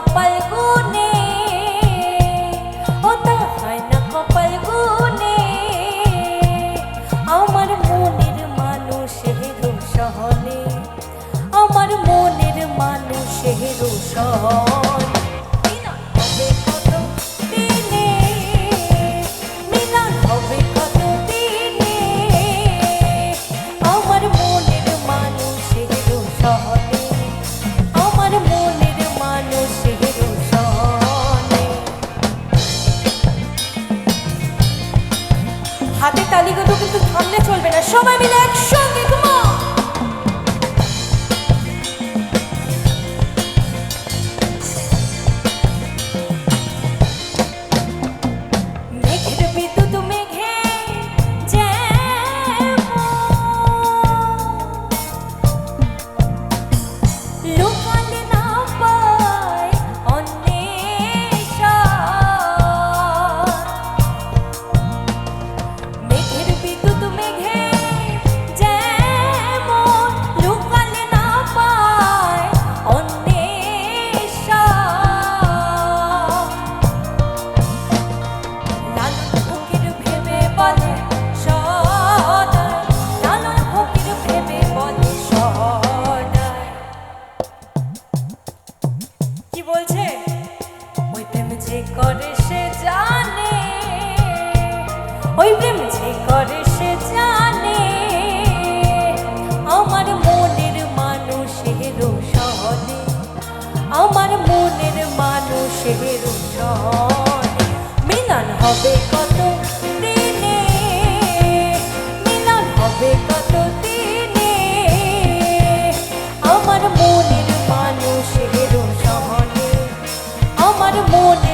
কপাল গুনে ওটা হয় না কপাল গুনে আমার মনের মানুষ হেরো সহনে, আমার মনের মানুষ হেরো সহনে। হাতে তালিগুলো কিন্তু থামলে চলবে না। সবাই মিলে একসঙ্গে ঘুমো যে করে সে জানে, ওই প্রেম যে করে সে জানে। আমার মনের মানুষের সহনে আমার মনের মানুষের সহনে মিলন হবে কত দিনে, মিলন হবে কত দিনে। আমার মনের মানুষের সহনে আমার মনের